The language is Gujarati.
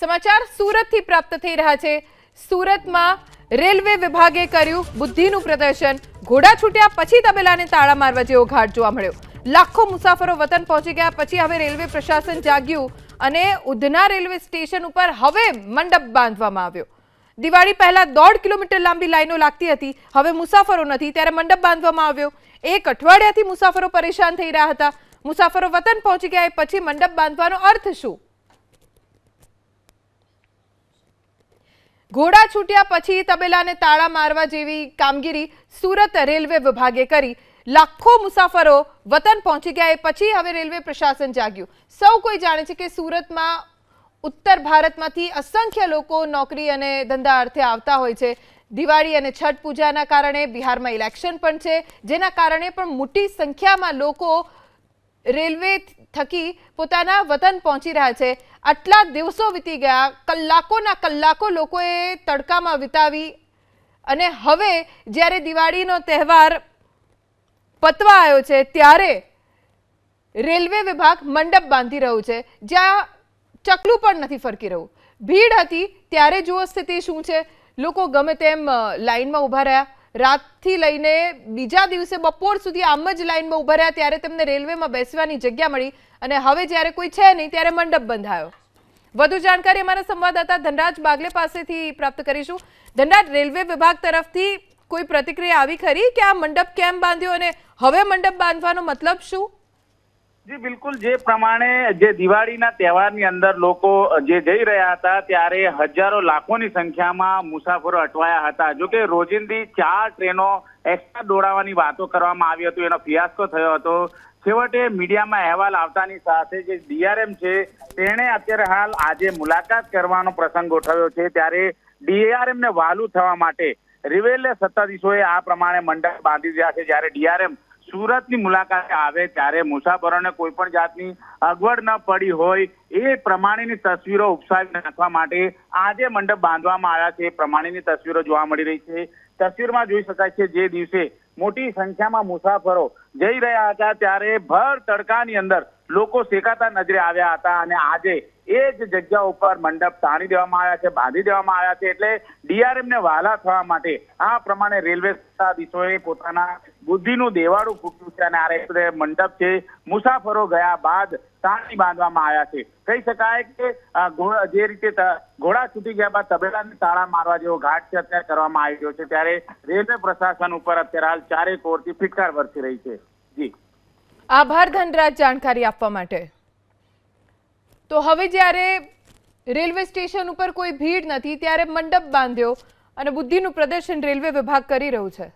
સમાચાર સુરતથી પ્રાપ્ત થઈ રહ્યા છે. સુરતમાં રેલવે વિભાગે કર્યું બુદ્ધિનું પ્રદર્શન. ઘોડા છૂટ્યા પછી તબેલાને તાળા મારવા જેવો ઘાટ જોવા મળ્યો. લાખો મુસાફરો વતન પહોંચી ગયા, પછી હવે રેલવે પ્રશાસન જાગ્યું અને ઉધના રેલવે સ્ટેશન ઉપર હવે મંડપ બાંધવામાં આવ્યો. દિવાળી પહેલા દોઢ કિલોમીટર લાંબી લાઈનો લાગતી હતી, હવે મુસાફરો નથી, ત્યારે મંડપ બાંધવામાં આવ્યો. એક અઠવાડિયાથી મુસાફરો પરેશાન થઈ રહ્યા હતા. મુસાફરો વતન પહોંચી ગયા પછી મંડપ બાંધવાનો અર્થ શું? ઘોડા છૂટ્યા પછી તબેલાને તાળા મારવા જેવી કામગીરી સુરત રેલવે વિભાગે કરી. લાખો મુસાફરો વતન પહોંચી ગયા એ પછી હવે રેલવે પ્રશાસન જાગ્યું. સૌ કોઈ જાણે છે કે સુરતમાં ઉત્તર ભારતમાંથી અસંખ્ય લોકો નોકરી અને ધંધા અર્થે આવતા હોય છે. દિવાળી અને છઠ પૂજાના કારણે બિહારમાં ઇલેક્શન પણ છે, જેના કારણે પણ મોટી સંખ્યામાં લોકો રેલવે થકી પોતાના વતન પહોંચી રહ્યા છે. આટલા દિવસો વીતી ગયા, કલાકોના કલાકો લોકોએ તડકામાં વિતાવી અને હવે જ્યારે દિવાળીનો તહેવાર પતવા આવ્યો છે, ત્યારે રેલવે વિભાગ મંડપ બાંધી રહ્યું છે, જ્યાં ચકલું પણ નથી ફરકી રહ્યું. ભીડ હતી, ત્યારે જુઓ સ્થિતિ શું છે. લોકો ગમે તેમ લાઇનમાં ઊભા રહ્યા. રાતથી લઈને બીજા દિવસે બપોર સુધી આમ જ લાઈનમાં ઊભા રહ્યા ત્યારે તેમને રેલવેમાં બેસવાની જગ્યા મળી અને હવે જ્યારે કોઈ છે નહીં ત્યારે મંડપ બંધાયો. વધુ જાણકારી અમારા સંવાદદાતા ધનરાજ બાગલે પાસેથી પ્રાપ્ત કરીશું. ધનરાજ, રેલવે વિભાગ તરફથી કોઈ પ્રતિક્રિયા આવી ખરી કે આ મંડપ કેમ બાંધ્યો અને હવે મંડપ બાંધવાનો મતલબ શું? જી, બિલકુલ. જે પ્રમાણે જે દિવાળીના તહેવારની અંદર લોકો જે જઈ રહ્યા હતા, ત્યારે હજારો લાખોની સંખ્યામાં મુસાફરો અટવાયા હતા. જો કે રોજિંદી ચાર ટ્રેનો એક્સ્ટ્રા દોડાવવાની વાતો કરવામાં આવી હતી. એનો ફિયાસ્કો થયો હતો. છેવટે મીડિયામાં અહેવાલ આવતાની સાથે જે ડીઆરએમ છે, તેણે અત્યારે હાલ આજે મુલાકાત કરવાનો પ્રસંગ ગોઠવ્યો છે. ત્યારે ડીઆરએમને વહાલું થવા માટે રેલવે સત્તાધીશોએ આ પ્રમાણે મંડપ બાંધી દીધા છે. જ્યારે ડીઆરએમ સુરતની મુલાકાતે આવે ત્યારે મુસાફરોને કોઈ પણ જાતની અગવડ ન પડી હોય એ પ્રમાણેની તસવીરો ઉપસાવી નાખવા માટે આજે મંડપ બાંધવામાં આવ્યા છે. પ્રમાણેની તસવીરો જોવા મળી રહી છે. તસવીરમાં જોઈ શકાય છે જે દિવસે મોટી સંખ્યામાં મુસાફરો જઈ રહ્યા હતા ત્યારે ભર તડકાની અંદર લોકો શેકાતા નજરે આવ્યા હતા અને આજે એ જ જગ્યા ઉપર મંડપ તાણી દેવામાં આવ્યા છે, બાંધી દેવામાં આવ્યા છે. એટલે ડીઆરએમ ને વહાલા થવા માટે આ પ્રમાણે રેલવે સત્તાધીશોએ પોતાના બુદ્ધિનું દેવાળું ફૂટ્યું છે અને આ રેલવે મંડપ છે. મુસાફરો ગયા બાદ તાણી બાંધવામાં આવ્યા છે. કહી શકાય કે જે રીતે ઘોડા છૂટી ગયા બાદ તબેલાને તાળા મારવા જેવો ઘાટ છે અત્યારે કરવામાં આવી રહ્યો છે. ત્યારે રેલવે પ્રશાસન ઉપર અત્યારે હાલ ચારે કોરથી ફિટકાર વરસી રહી છે. જી. આભાર ધનરાજ જાણકારી આપવા માટે. તો હવે જ્યારે રેલવે સ્ટેશન ઉપર કોઈ ભીડ નથી, ત્યારે મંડપ બાંધ્યો અને બુદ્ધિનું પ્રદર્શન રેલવે વિભાગ કરી રહ્યું છે.